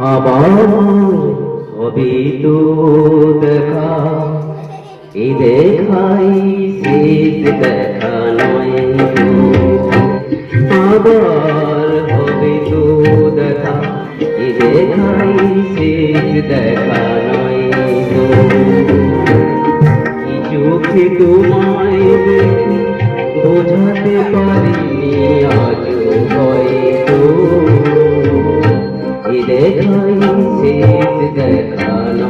আবার হবে দেখা এই দেখাই শেষ দেখা নয়। আবার হবে তো দেখা এই দেখাই শেষ দেখা নয় তো। কি শেষ দেখা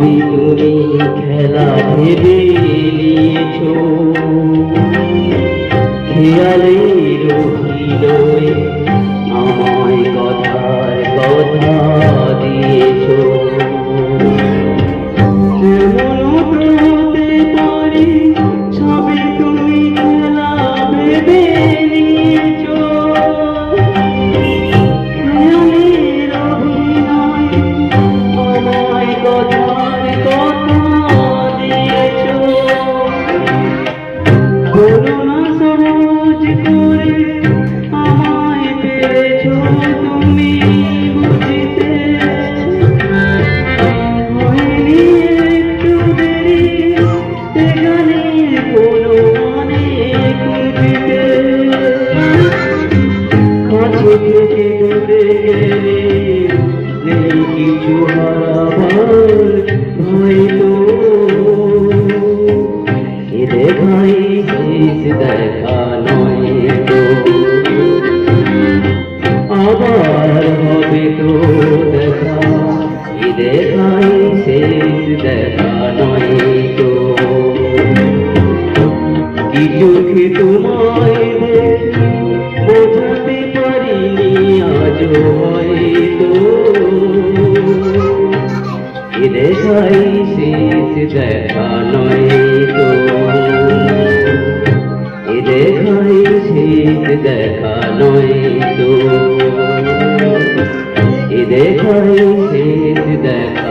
সবই খেলা ভেবে নিয়েছো। খেয়ালে রহিল আমায় কথায় কথা দিয়েছ শেষ দেখা নয় তো। আবার হবে তো দেখা দেখাই শেষ দেখা নয় তো। কি চোখে তোমায় দেখে, বোঝাতে পারিনি আজ হয়তো। দেখাই শেষ দেখা শেষ দেখা নয় তো এ দেখাই শেষ